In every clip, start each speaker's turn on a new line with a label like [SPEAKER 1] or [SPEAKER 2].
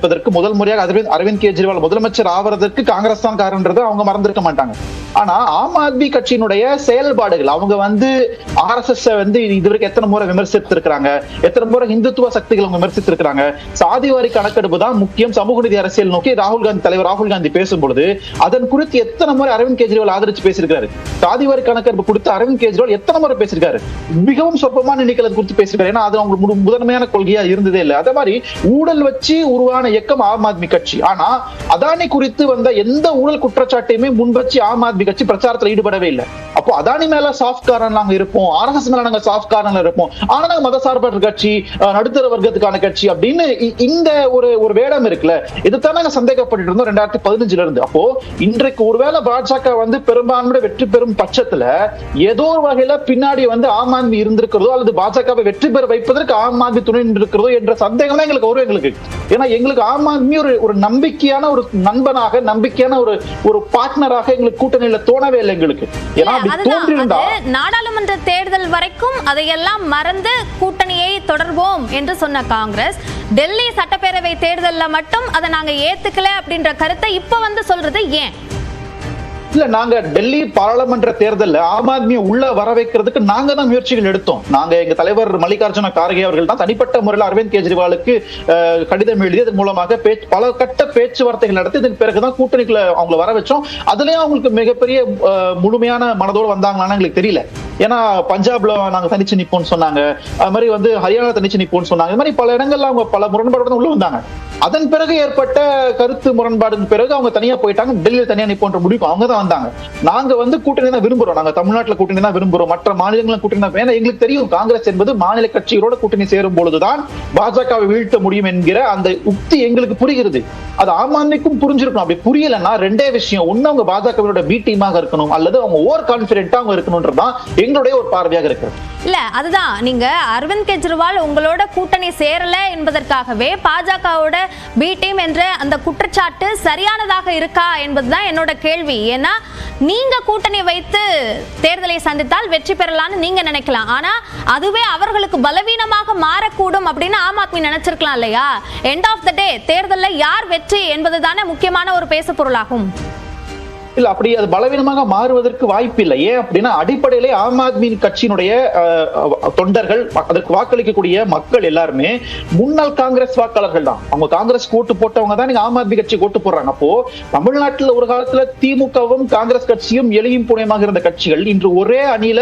[SPEAKER 1] இருப்பதற்கு முதல் முறையாக அரவிந்த் கெஜ்ரிவால் முதலமைச்சர் ஆவறதற்கு காங்கிரஸ் தான் காரணம்ன்றதை அவங்க மறந்திருக்க மாட்டாங்க. ஆனா ஆம் ஆத்மி கட்சியினுடைய செயல்பாடுகள் அவங்க வந்து ஆர்எஸ்எஸ் வந்து இதுவரைக்கும் எத்தனை முறை விமர்சித்திருக்கிறாங்க எத்தனை முறை இந்துத்துவ சக்திகள் அவங்க விமர்சித்திருக்கிறாங்க சாதிவாரி கணக்கெடுப்பு தான் முக்கியம். சமூக நீதி அரசியல் நோக்கி ராகுல் காந்தி தலைவர் ராகுல் காந்தி பேசும்பொழுது அதன் குறித்து எத்தனை முறை அரவிந்த் கெஜ்ரிவால் ஆதரிச்சு பேசியிருக்காரு சாதிவாரி கணக்கெடுப்பு கொடுத்து அரவிந்த் கெஜ்ரிவால் எத்தனை முறை பேசியிருக்காரு? மிகவும் சொற்பமான எண்ணிக்கை குறித்து பேசியிருக்காரு. ஏன்னா அது அவங்களுக்கு முதன்மையான கொள்கையா இருந்ததே இல்லை. அதே மாதிரி ஊழல் வச்சு உருவான இயக்கம் ஆம் ஆத்மி கட்சி. ஆனா அதானி குறித்து வந்த எந்த ஊழல் குற்றச்சாட்டையுமே முன்வச்சு ஆம் ஆத்மி கட்சி பிரச்சாரத்துல ஈடுபடவே இல்லை. அப்போ அதானி மேல சாஃப்ட் காரன் நாங்க இருப்போம். ஆர்எஸ்எஸ் மேல நாங்க சாஃப்ட் காரன்ல இருப்போம். ஆனா நாங்க மதசார்பற்ற கட்சி நடுத்தர வர்க்கத்துக்கான கட்சி அப்படின்னு இந்த ஒரு ஒரு வேடம் இருக்குல்ல இதுதான் நாங்க சந்தேகப்பட்டு இருந்தோம் ரெண்டாயிரத்தி பதினஞ்சுல இருந்து. அப்போ இன்றைக்கு ஒருவேளை பாஜக வந்து பெரும்பான்மையோட வெற்றி பெறும் பட்சத்துல ஏதோ ஒரு வகையில பின்னாடி வந்து ஆம் ஆத்மி இருந்திருக்கிறதோ அல்லது பாஜகவை வெற்றி பெற வைப்பதற்கு ஆம் ஆத்மி துணை நின்றிருக்கிறதோ என்ற சந்தேகம் தான் எங்களுக்கு வரும் எங்களுக்கு ஏன்னா எங்களுக்கு ஆம் ஆத்மி ஒரு ஒரு நம்பிக்கையான ஒரு நண்பனாக நம்பிக்கையான ஒரு ஒரு பார்ட்னராக எங்களுக்கு கூட்டணி கூட்டணியில தோணவே இல்லை எங்களுக்கு. ஏன்னா அப்படி
[SPEAKER 2] நாடாளுமன்ற தேர்தல் வரைக்கும் அதையெல்லாம் மறந்து கூட்டணியை தொடர்வோம் என்று சொன்ன காங்கிரஸ் டெல்லி சட்டப்பேரவை தேர்தல்ல மட்டும் அதை நாங்க ஏத்துக்கல அப்படின்ற கருத்தை இப்ப வந்து சொல்றது ஏன்?
[SPEAKER 1] இல்ல நாங்க டெல்லி பாராளுமன்ற தேர்தலில் ஆம் ஆத்மியை உள்ள வர வைக்கிறதுக்கு நாங்க தான் முயற்சிகள் எடுத்தோம். நாங்க எங்க தலைவர் மல்லிகார்ஜுன கார்கே அவர்கள் தான் தனிப்பட்ட முறையில் அரவிந்த் கெஜ்ரிவாலுக்கு கடிதம் எழுதி அதன் மூலமாக பேச்சு பல கட்ட பேச்சுவார்த்தைகள் நடத்தி இதன் பிறகுதான் கூட்டணிக்குள்ள அவங்கள வர வச்சோம். அதுலயும் அவங்களுக்கு மிகப்பெரிய முழுமையான மனதோடு வந்தாங்களான்னு எங்களுக்கு தெரியல. ஏன்னா பஞ்சாப்ல நாங்க தனிச்சு நிப்போம்னு சொன்னாங்க. அது மாதிரி வந்து ஹரியானா தனிச்சு நிப்போம்னு சொன்னாங்க. இது மாதிரி பல இடங்கள்ல அவங்க பல முரண்பாடு உள்ள வந்தாங்க. அதன் பிறகு ஏற்பட்ட கருத்து முரண்பாடுக்கு பிறகு அவங்க தனியா போயிட்டாங்க. டெல்லியில் தனியா நிப்போன்ற முடிவு அவங்க தான் வந்தாங்க. நாங்க வந்து கூட்டணி தான் விரும்புறோம். நாங்க தமிழ்நாட்டில் கூட்டணி தான் விரும்புறோம். மற்ற மாநிலங்களும் கூட்டணி தான் ஏன்னா எங்களுக்கு தெரியும் காங்கிரஸ் என்பது மாநில கட்சிகளோட கூட்டணி சேரும் பொழுதுதான் பாஜகவை வீழ்த்த முடியும் என்கிற அந்த உக்தி எங்களுக்கு புரிகிறது. அது ஆம் ஆத்மிக்கும் புரிஞ்சிருக்கணும். அப்படி புரியலன்னா ரெண்டே விஷயம். ஒன்னு அவங்க பாஜகவினோட பி டீமாக இருக்கணும். அல்லது அவங்க ஓவர் கான்பிடென்ட்டா அவங்க இருக்கணும்ன்றதான் எங்களுடைய ஒரு பார்வையாக இருக்கிறது.
[SPEAKER 2] இல்லை அதுதான். நீங்கள் அரவிந்த் கெஜ்ரிவால் உங்களோட கூட்டணி சேரலை என்பதற்காகவே பாஜகவோட பி டீம் என்ற அந்த குற்றச்சாட்டு சரியானதாக இருக்கா என்பதுதான் என்னோட கேள்வி. ஏன்னா நீங்கள் கூட்டணி வைத்து தேர்தலை சந்தித்தால் வெற்றி பெறலாம்னு நீங்கள் நினைக்கலாம். ஆனால் அதுவே அவர்களுக்கு பலவீனமாக மாறக்கூடும் அப்படின்னு ஆம் ஆத்மி நினைச்சிருக்கலாம் இல்லையா? எண்ட் ஆஃப் த டே தேர்தலில் யார் வெற்றி என்பது தானே முக்கியமான ஒரு பேசு பொருளாகும்
[SPEAKER 1] இல்ல அப்படி அது பலவீனமாக மாறுவதற்கு வாய்ப்பு இல்லை ஏன் அப்படின்னா அடிப்படையிலே ஆம் ஆத்மி கட்சியினுடைய தொண்டர்கள் அதற்கு வாக்களிக்கக்கூடிய மக்கள் எல்லாருமே முன்னாள் காங்கிரஸ் வாக்காளர்கள் தான். அவங்க காங்கிரஸ் ஓட்டு போட்டவங்க தான் நீங்க ஆம் ஆத்மி கட்சி ஓட்டு போடுறாங்க. அப்போ தமிழ்நாட்டில் ஒரு காலத்துல திமுகவும் காங்கிரஸ் கட்சியும் எளியும் புனையமாக இருந்த கட்சிகள் இன்று ஒரே அணியில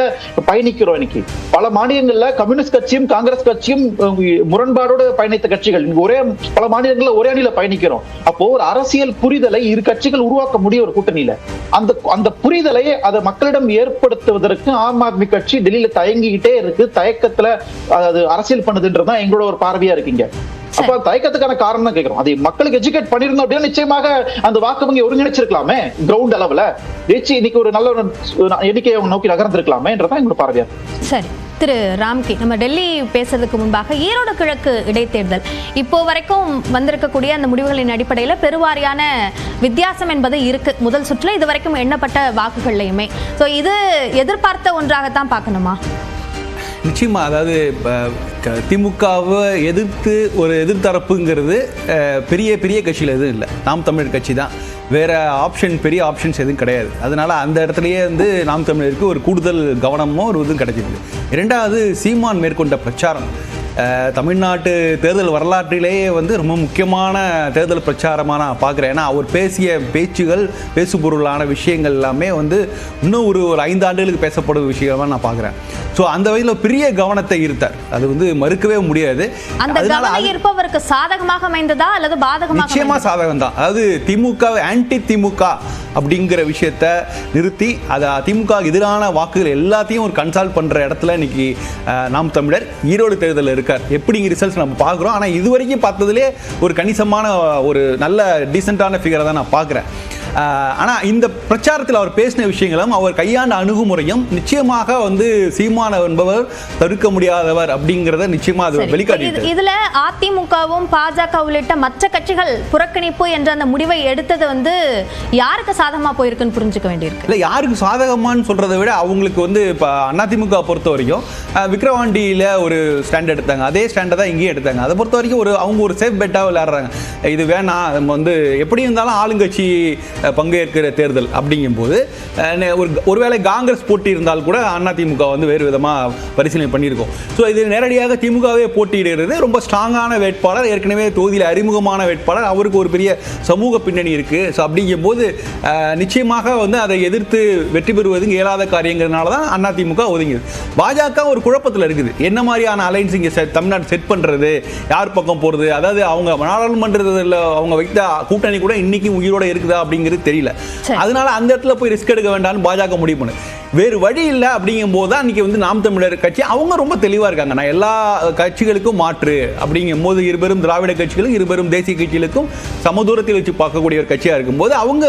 [SPEAKER 1] பயணிக்கிறோம் இன்னைக்கு. பல மாநிலங்கள்ல கம்யூனிஸ்ட் கட்சியும் காங்கிரஸ் கட்சியும் முரண்பாடோடு பயணித்த கட்சிகள். ஒரே பல மாநிலங்கள்ல ஒரே அணியில பயணிக்கிறோம். அப்போ ஒரு அரசியல் புரிதலை இரு கட்சிகள் உருவாக்க முடியும் ஒரு கூட்டணியில. அந்த அந்த புரிதலை அதை மக்களிடம் ஏற்படுத்துவதற்கு ஆம் ஆத்மி கட்சி டெல்லியில தயங்கிக்கிட்டே இருக்கு. தயக்கத்துல அது அரசியல் பண்ணுதுன்றதுதான் எங்களோட ஒரு பார்வையா இருக்கீங்க. அப்ப தயக்கத்துக்கான காரணம் தான் கேட்கிறோம். அதை மக்களுக்கு எஜுகேட் பண்ணிருந்தோம் அப்படின்னா நிச்சயமாக அந்த வாக்கு வங்கி ஒருங்கிணைச்சிருக்கலாமே கிரவுண்ட் அளவுல. இன்னைக்கு ஒரு நல்ல ஒரு எண்ணிக்கையை அவங்க நோக்கி நகர்ந்திருக்கலாமேன்றதான் எங்களோட பார்வையா இருக்கு.
[SPEAKER 2] சரி. திரு ராம்கி நம்ம டெல்லி பேசுறதுக்கு முன்பாக ஈரோடு கிழக்கு இடைத்தேர்தல். இப்போ வரைக்கும் வந்திருக்கக்கூடிய அந்த முடிவுகளின் அடிப்படையில் பெருவாரியான வித்தியாசம் என்பது இருக்கு. முதல் சுற்றுல இது வரைக்கும் எண்ணப்பட்ட வாக்குகள்லையுமே. ஸோ இது எதிர்பார்த்த ஒன்றாகத்தான் பார்க்கணுமா?
[SPEAKER 3] நிச்சயமா அதாவது திமுகவை எதிர்த்து ஒரு எதிர்த்தரப்புங்கிறது பெரிய பெரிய கட்சியில் எதுவும் இல்லை. நாம் தமிழர் கட்சி தான். வேறு ஆப்ஷன் பெரிய ஆப்ஷன்ஸ் எதுவும் கிடையாது. அதனால அந்த இடத்துலையே வந்து நாம் தமிழருக்கு ஒரு கூடுதல் கவனமோ ஒரு இதுவும் கிடைச்சிருக்கு. இரண்டாவது சீமான் மேற்கொண்ட பிரச்சாரம். தமிழ்நாட்டு தேர்தல் வரலாற்றிலேயே வந்து ரொம்ப முக்கியமான தேர்தல் பிரச்சாரமாக நான் பார்க்குறேன். ஏன்னா அவர் பேசிய பேச்சுகள் பேசுபொருளான விஷயங்கள் எல்லாமே வந்து இன்னும் ஒரு ஒரு ஐந்து ஆண்டுகளுக்கு பேசப்படும் விஷயமா நான் பார்க்குறேன். ஸோ அந்த வகையில் பெரிய கவனத்தை ஈர்த்தார். அது வந்து மறுக்கவே முடியாது.
[SPEAKER 2] அந்த
[SPEAKER 3] அதனால
[SPEAKER 2] கவன
[SPEAKER 3] அது-
[SPEAKER 2] ஈர்ப்பவருக்கு சாதகமாக அமைந்ததா அல்லது பாதகமாக
[SPEAKER 3] நிச்சயமா
[SPEAKER 2] அமைந்ததா?
[SPEAKER 3] சாதகம் தான் அதாவது திமுக ஆன்டி திமுக அப்படிங்கிற விஷயத்த நிறுத்தி அதை அதிமுக எதிரான வாக்குகள் எல்லாத்தையும் ஒரு கன்சால்ட் பண்ணுற இடத்துல இன்னைக்கு நாம் தமிழர் ஈரோடு தேர்தலில் இருக்கார். எப்படி ரிசல்ட்ஸ் நம்ம பார்க்குறோம்? ஆனால் இது வரைக்கும் பார்த்ததுலே ஒரு கணிசமான ஒரு நல்ல டீசெண்டான ஃபிகரை தான் நான் பார்க்குறேன். ஆஹ், ஆனா இந்த பிரச்சாரத்தில் அவர் பேசின விஷயங்களும் அவர் கையாண்ட அணுகுமுறையும் நிச்சயமாக வந்து சீமானவர் என்பவர் தடுக்க முடியாதவர் அப்படிங்கிறத நிச்சயமா அது. வெளிக்காட்டி
[SPEAKER 2] இது- இதுல அதிமுகவும் பாஜக உள்ளிட்ட மற்ற கட்சிகள் புறக்கணிப்பு என்ற அந்த முடிவை எடுத்தது வந்து யாருக்கு சாதகமா போயிருக்குன்னு புரிஞ்சுக்க வேண்டியிருக்கு?
[SPEAKER 3] இல்லை யாருக்கு சாதகமான்னு சொல்றதை விட அவங்களுக்கு வந்து இப்போ அதிமுக பொறுத்த வரைக்கும் அஹ், விக்கிரவாண்டியில ஒரு ஸ்டாண்ட் எடுத்தாங்க. அதே ஸ்டாண்டை தான் இங்கேயும் எடுத்தாங்க. அதை பொறுத்த வரைக்கும் ஒரு அவங்க ஒரு சேஃப் பெட்டாக விளையாடுறாங்க. இது வேணாம். நம்ம வந்து எப்படி இருந்தாலும் ஆளுங்கட்சி பங்கேற்கிற தேர்தல் அப்படிங்கும்போது ஒரு ஒருவேளை காங்கிரஸ் போட்டி இருந்தால் கூட அதிமுக வந்து வேறு விதமாக பரிசீலனை பண்ணியிருக்கோம். ஸோ இது நேரடியாக திமுகவே போட்டியிடுகிறது. ரொம்ப ஸ்ட்ராங்கான வேட்பாளர் ஏற்கனவே தொகுதியில் அறிமுகமான வேட்பாளர். அவருக்கு ஒரு பெரிய சமூக பின்னணி இருக்குது ஸோ அப்படிங்கும்போது நிச்சயமாக வந்து அதை எதிர்த்து வெற்றி பெறுவது இயலாத காரியங்கிறதுனால தான் அதிமுக ஒதுங்குது பாஜக ஒரு குழப்பத்தில் இருக்குது. என்ன மாதிரியான அலைன்ஸ் இங்கே தமிழ்நாடு செட் பண்ணுறது யார் பக்கம் போகிறது அதாவது அவங்க நாடாளுமன்றத்தில் அவங்க வைத்த கூட்டணி கூட இன்னைக்கு உயிரோட இருக்குதா அப்படிங்கிறது தெரியல. அதனால அந்த இடத்துல போய் ரிஸ்க் எடுக்க வேண்டாம்னு பாஜக முடிவு பண்ணு வேறு வழி இல்லை அப்படிங்கும் போது தான் இன்னைக்கு வந்து நாம் தமிழர் கட்சி அவங்க ரொம்ப தெளிவாக இருக்காங்க. நான் எல்லா கட்சிகளுக்கும் மாற்று அப்படிங்கும் போது இருபெரும் திராவிட கட்சிகளும் இருபெரும் தேசிய கட்சிகளுக்கும் சமதூரத்தில் வச்சு பார்க்கக்கூடிய ஒரு கட்சியாக இருக்கும்போது அவங்க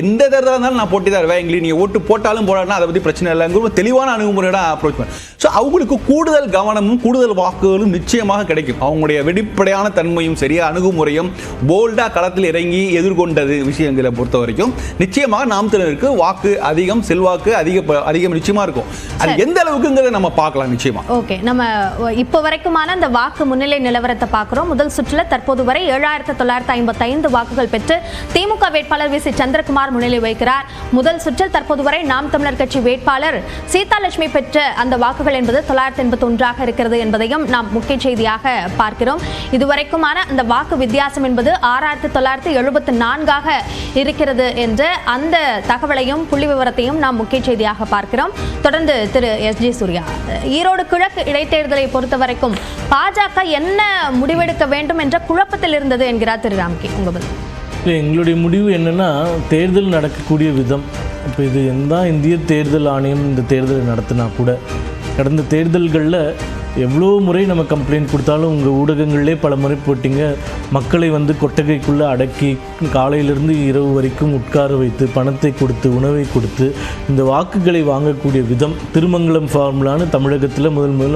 [SPEAKER 3] எந்த தேர்தலாக இருந்தாலும் நான் போட்டி தான் இருவேன் எங்களுக்கு நீங்கள் ஓட்டு போட்டாலும் போடாலும் அதை பற்றி பிரச்சனை இல்லைங்கிற ஒரு தெளிவான அணுகுமுறையோட அப்ரோச் பண்ண ஸோ அவங்களுக்கு கூடுதல் கவனமும் கூடுதல் வாக்குகளும் நிச்சயமாக கிடைக்கும். அவங்களுடைய வெளிப்படையான தன்மையும் சரி அணுகுமுறையும் போல்டாக களத்தில் இறங்கி எதிர்கொண்டது விஷயங்களை பொறுத்த வரைக்கும் நிச்சயமாக நாம் தமிழருக்கு வாக்கு அதிகம் செல்வாக்கு அதிக அதிகம் நிச்சயமா இருக்கும். அது. எந்த அளவுக்குங்கிறத நம்ம பார்க்கலாம் நிச்சயமா.
[SPEAKER 2] ஓகே நம்ம இப்போ வரைக்குமான அந்த வாக்கு முன்னிலை நிலவரத்தை பார்க்குறோம். முதல் சுற்றுல தற்போது வரை ஏழாயிரத்து தொள்ளாயிரத்து ஐம்பத்தைந்து வாக்குகள் பெற்று திமுக வேட்பாளர் வி. சி. சந்திரகுமார் முன்னிலை வகிக்கிறார். முதல் சுற்றில் தற்போது வரை நாம் தமிழர் கட்சி வேட்பாளர் சீதாலட்சுமி பெற்ற அந்த வாக்குகள் என்பது தொள்ளாயிரத்து எண்பத்தி ஒன்றாக இருக்கிறது என்பதையும் நாம் முக்கிய செய்தியாக பார்க்கிறோம். இதுவரைக்குமான அந்த வாக்கு வித்தியாசம் என்பது ஆறாயிரத்து தொள்ளாயிரத்து எழுபத்தி நான்காக இருக்கிறது என்ற அந்த தகவலையும் புள்ளி விவரத்தையும் நாம் முக்கிய செய்தியாக பார்க்கிறோம். தொடர்ந்து திரு எஸ் ஜி சூர்யா ஈரோடு கிழக்கு இடைத்தேர்தலை பொறுத்த வரைக்கும் பாஜக என்ன முடிவெடுக்க வேண்டும் என்ற குழப்பத்தில் இருந்தது என்கிறார் திரு ராம்கி. உங்க பதில்?
[SPEAKER 4] எங்களுடைய முடிவு என்னன்னா தேர்தல் நடக்கக்கூடிய விதம். இப்போ இது எந்த இந்திய தேர்தல் ஆணையம் இந்த தேர்தலை நடத்தினா கூட கடந்த தேர்தல்களில் எவ்வளோ முறை நம்ம கம்ப்ளைண்ட் கொடுத்தாலும் உங்கள் ஊடகங்களிலே பல முறை போட்டிங்க. மக்களை வந்து கொட்டகைக்குள்ளே அடக்கி காலையிலிருந்து இரவு வரைக்கும் உட்கார வைத்து பணத்தை கொடுத்து உணவை கொடுத்து இந்த வாக்குகளை வாங்கக்கூடிய விதம் திருமங்கலம் ஃபார்முலான்னு தமிழகத்தில் முதல் முதல்ல